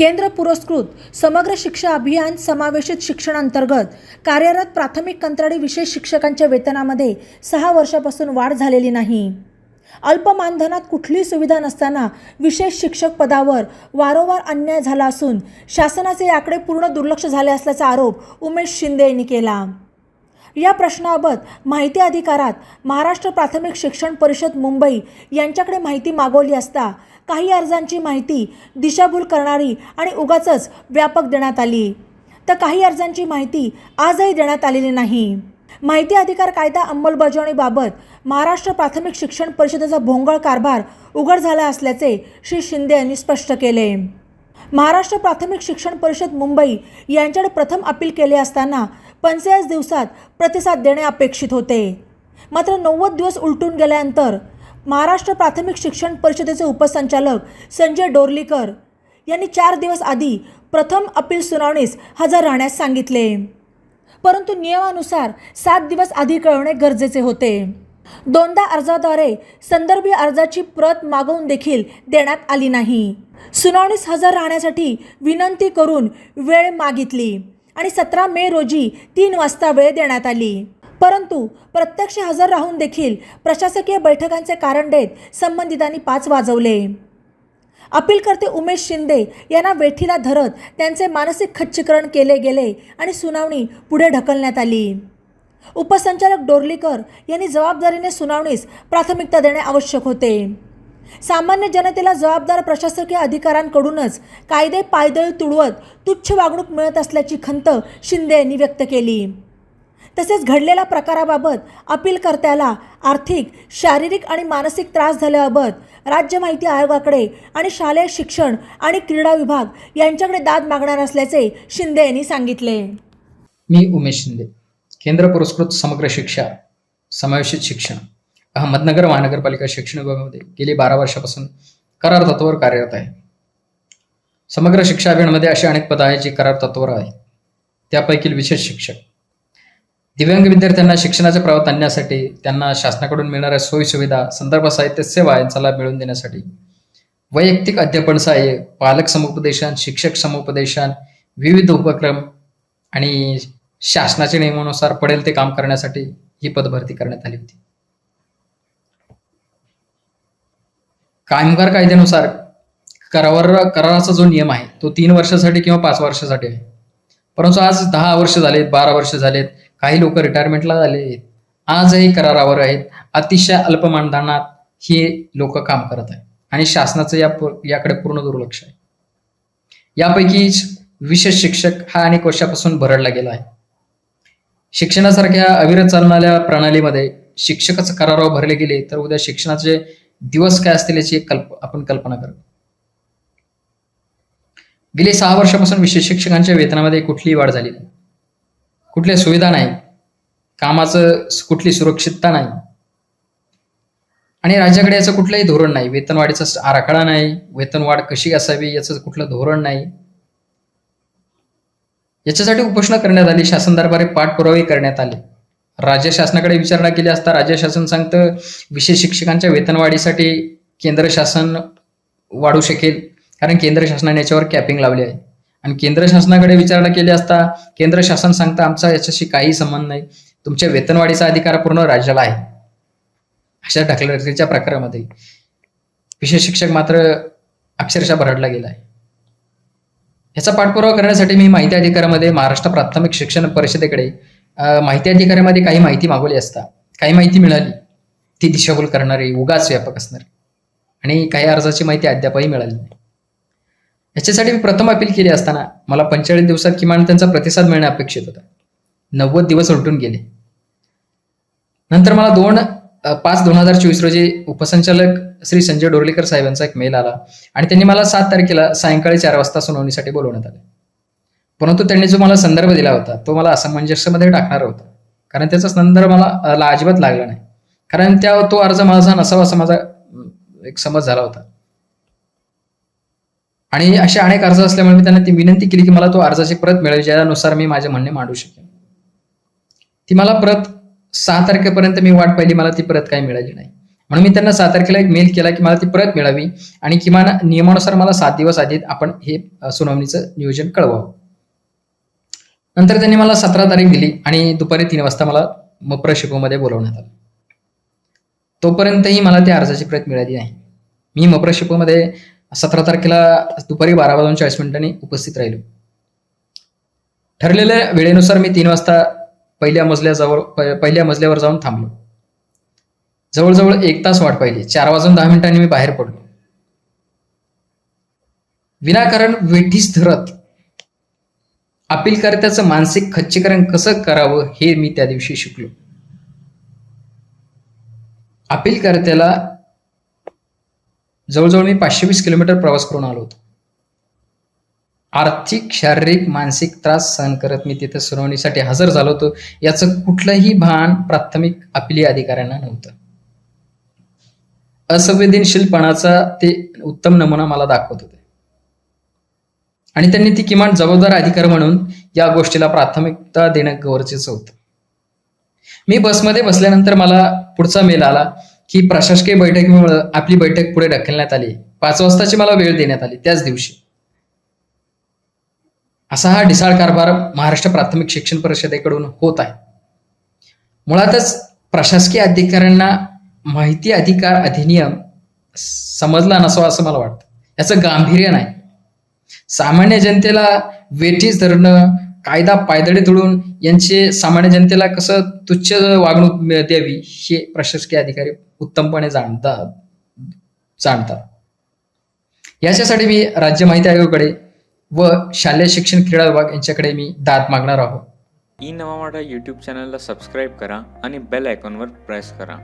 केंद्र पुरस्कृत समग्र शिक्षा अभियान समावेशित शिक्षणांतर्गत कार्यरत प्राथमिक कंत्राटी विशेष शिक्षकांच्या वेतनामध्ये सहा वर्षापासून वाढ झालेली नाही. अल्प मानधनात कुठलीही सुविधा नसताना विशेष शिक्षक पदावर वारंवार अन्याय झाला असून शासनाचे आकडे पूर्ण दुर्लक्ष झाले असल्याचा आरोप उमेश शिंदे यांनी केला. या प्रश्नाबाबत माहिती अधिकारात महाराष्ट्र प्राथमिक शिक्षण परिषद मुंबई यांच्याकडे माहिती मागवली असता काही अर्जांची माहिती दिशाभूल करणारी आणि उगाचच व्यापक देण्यात आली. तर काही अर्जांची माहिती आजही देण्यात आलेली नाही. माहिती अधिकार कायदा अंमलबजावणीबाबत महाराष्ट्र प्राथमिक शिक्षण परिषदेचा भोंगळ कारभार उघड झाला असल्याचे श्री शिंदे यांनी स्पष्ट केले. महाराष्ट्र प्राथमिक शिक्षण परिषद मुंबई यांच्याकडे प्रथम अपील केले असताना पंचेचाळीस दिवसात प्रतिसाद देणे अपेक्षित होते. मात्र नव्वद दिवस उलटून गेल्यानंतर महाराष्ट्र प्राथमिक शिक्षण परिषदेचे उपसंचालक संजय डोरलीकर यांनी चार दिवस आधी प्रथम अपील सुनावणीस हजर राहण्यास सांगितले. परंतु नियमानुसार सात दिवस आधी कळवणे गरजेचे होते. दोनदा अर्जाद्वारे संदर्भी अर्जाची प्रत मागवून देखील देण्यात आली नाही. सुनावणीस हजर राहण्यासाठी विनंती करून वेळ मागितली. आणि सतरा मे रोजी तीन वाजता वेळ देण्यात आली. परंतु प्रत्यक्ष हजर राहून देखील प्रशासकीय बैठकांचे कारण देत संबंधितांनी पाच वाजवले. अपीलकर्ते उमेश शिंदे यांना वेठीला धरत त्यांचे मानसिक खच्चीकरण केले गेले आणि सुनावणी पुढे ढकलण्यात आली. उपसंचालक डोरलीकर यांनी जबाबदारीने सुनावणीस प्राथमिकता देणे आवश्यक होते. सामान्य जनतेला जबाबदार प्रशासकीय अधिकाऱ्यांकडूनच कायदे पायदळी तुडवत तुच्छ वागणूक मिळत असल्याची खंत शिंदे यांनी व्यक्त केली. तसेच घडलेल्या प्रकाराबाबत अपीलकर्त्याला आर्थिक शारीरिक आणि मानसिक त्रास झाल्याबाबत राज्य माहिती आयोगाकडे आणि शालेय शिक्षण आणि क्रीडा विभाग यांच्याकडे दाद मागणार असल्याचे शिंदे यांनी सांगितले. मी उमेश शिंदे केंद्र पुरस्कृत समग्र शिक्षा समावेशित शिक्षण. अहमदनगर महानगरपालिका शिक्षण विभागामध्ये गेली बारा वर्षापासून करार तत्वावर कार्यरत आहे. समग्र शिक्षा अभियानमध्ये अशी अनेक पदं आहेत जी करार तत्वावर आहेत. त्यापैकी विशेष शिक्षक. दिव्यांग विद्यार्थ्यांना शिक्षणाचे प्रवाह आणण्यासाठी त्यांना शासनाकडून मिळणाऱ्या सोयीसुविधा संदर्भ साहित्य सेवा यांचा लाभ मिळवून देण्यासाठी वैयक्तिक अध्यापन सहाय्य पालक समुपदेशन शिक्षक समुपदेशन विविध उपक्रम आणि शासनाच्या नियमानुसार पडेल ते काम करण्यासाठी ही पदभरती करण्यात आली होती. कामगार कायद्यानुसार करावर कराराचा जो नियम आहे तो तीन वर्षासाठी किंवा पाच वर्षासाठी आहे. परंतु आज दहा वर्ष झालेत बारा वर्ष झालेत काही लोक रिटायरमेंटला झाले आहेत. आजही करारावर आहेत. अतिशय अल्प मानधनात हे लोक काम करत आहेत. आणि शासनाचं या याकडे पूर्ण दुर्लक्ष आहे. यापैकीच विशेष शिक्षक हा अनेक वर्षापासून भरडला गेला आहे. शिक्षणासारख्या अविरत चालणाऱ्या प्रणालीमध्ये शिक्षकच करारावर भरले गेले तर उद्या शिक्षणाचे दिवस काय असतील याची एक कल्प आपण कल्पना करू. गेली सहा वर्षापासून विशेष शिक्षकांच्या वेतनामध्ये कुठलीही वाढ झाली नाही. कुठल्या सुविधा नाही. कामाचं कुठली सुरक्षितता नाही. आणि राज्याकडे याचं कुठलंही धोरण नाही. वेतनवाढीचा आराखडा नाही. वेतनवाढ कशी असावी याचं कुठलं धोरण नाही. याच्यासाठी उपोषणा करण्यात आली. शासन दरबारी पाठपुरावे करण्यात आले. राज्य शासनाकडे विचारणा केली असता राज्य शासन सांगतं विशेष शिक्षकांच्या वेतनवाढीसाठी केंद्र शासन वाढू शकेल. कारण केंद्र शासनाने याच्यावर कॅपिंग लावली आहे. आणि केंद्र शासनाकडे विचारणा केली असता केंद्र शासन सांगतं आमचा याच्याशी काही संबंध नाही. तुमच्या वेतनवाढीचा अधिकार पूर्ण राज्याला आहे. अशा ढकलढकलीच्या प्रकारामध्ये. विशेष शिक्षक मात्र अक्षरशः भरडला गेला आहे. याचा पाठपुरावा करण्यासाठी मी माहिती अधिकारामध्ये महाराष्ट्र प्राथमिक शिक्षण परिषदेकडे माहिती अधिकारामध्ये काही माहिती मागवली असता काही माहिती मिळाली ती दिशाभूल करणारी उगाच व्यापक असणारी. आणि काही अर्जाची माहिती अद्यापही मिळाली नाही. याच्यासाठी मी प्रथम अपील केली असताना मला पंचेचाळीस दिवसात किमान त्यांचा प्रतिसाद मिळणे अपेक्षित होता. नव्वद दिवस उलटून गेले. नंतर मला दोन पाच दोन हजार चोवीस रोजी उपसंचालक श्री संजय डोरलेकर साहेबांचा एक मेल आला आणि त्यांनी मला सात तारखेला सायंकाळी चार वाजता सुनावणीसाठी बोलवण्यात आले. परंतु त्यांनी जो मला संदर्भ दिला होता तो मला असमंजस्यमध्ये टाकणार होता. कारण त्याचा संदर्भ मला ला- अजिबात लागला नाही. कारण त्या तो अर्ज माझा नसावा असा माझा एक समज झाला होता. आणि असे अनेक अर्ज असल्यामुळे मी त्यांना ती विनंती केली की मला तो अर्जाची प्रत मिळावी ज्यानुसार मी माझे म्हणणे मांडू शकेन. ती मला प्रत सहा तारखेपर्यंत मी वाट पाहिली मला ती प्रत काही मिळाली नाही. म्हणून मी त्यांना सात तारखेला एक मेल केला की मला ती परत मिळावी आणि किमान नियमानुसार मला सात दिवस आधी आपण हे सुनावणीचं नियोजन कळवावं. नंतर त्यांनी मला सतरा तारीख दिली आणि दुपारी तीन वाजता मला मप्र शिपूमध्ये बोलवण्यात आलं. तोपर्यंतही मला त्या अर्जाची प्रत मिळाली नाही. मी मप्र शिपूमध्ये सतरा तारखेला दुपारी बारा वाजून चाळीस मिनिटांनी उपस्थित राहिलो. ठरलेल्या वेळेनुसार मी तीन वाजता पहिल्या मजल्याजवळ प- पहिल्या मजल्यावर जाऊन थांबलो. जवळजवळ एक तास वाट पाहिली. चार वाजून दहा मिनिटांनी मी बाहेर पडलो. विनाकारण वेठीस धरत अपीलकर्त्याचं मानसिक खच्चीकरण कसं करावं हे मी त्या दिवशी शिकलो. अपीलकर्त्याला जवळजवळ मी पाचशे वीस किलोमीटर प्रवास करून आलो होतो. आर्थिक शारीरिक मानसिक त्रास सहन करत मी तिथं सुनावणीसाठी हजर झालो होतो. याचं कुठलंही भान प्राथमिक अपिली अधिकाऱ्यांना नव्हतं. असंवेदनशीलपणाचा ते उत्तम नमुना मला दाखवत होते. आणि त्यांनी ती किमान जबाबदार अधिकार म्हणून या गोष्टीला प्राथमिकता देणं गरजेचं होतं. मी बसमध्ये बसल्यानंतर मला पुढचा मेल आला की प्रशासकीय बैठकीमुळे आपली बैठक पुढे ढकलण्यात आली. पाच वाजताची मला वेळ देण्यात आली त्याच दिवशी. असा हा ढिसाळ कारभार महाराष्ट्र प्राथमिक शिक्षण परिषदेकडून होत आहे. मुळातच प्रशासकीय अधिकाऱ्यांना माहिती अधिकार अधिनियम समजला नसावा असं मला वाटतं. याचं गांभीर्य नाही. सामान्य जनतेला वेठीस धरणं कायदा पायदळी तोडून यांचे सामान्य जनतेला कसं तुच्छ वागणूक द्यावी हे प्रशासकीय अधिकारी उत्तमपणे जाणतात जाणतात. याच्यासाठी मी राज्य माहिती आयोगाकडे व शालेय शिक्षण क्रीडा विभाग यांच्याकडे मी दाद मागणार आहोत. ई नवा मराठा यूट्यूब चॅनलला सबस्क्राईब करा आणि बेल आयकॉनवर प्रेस करा.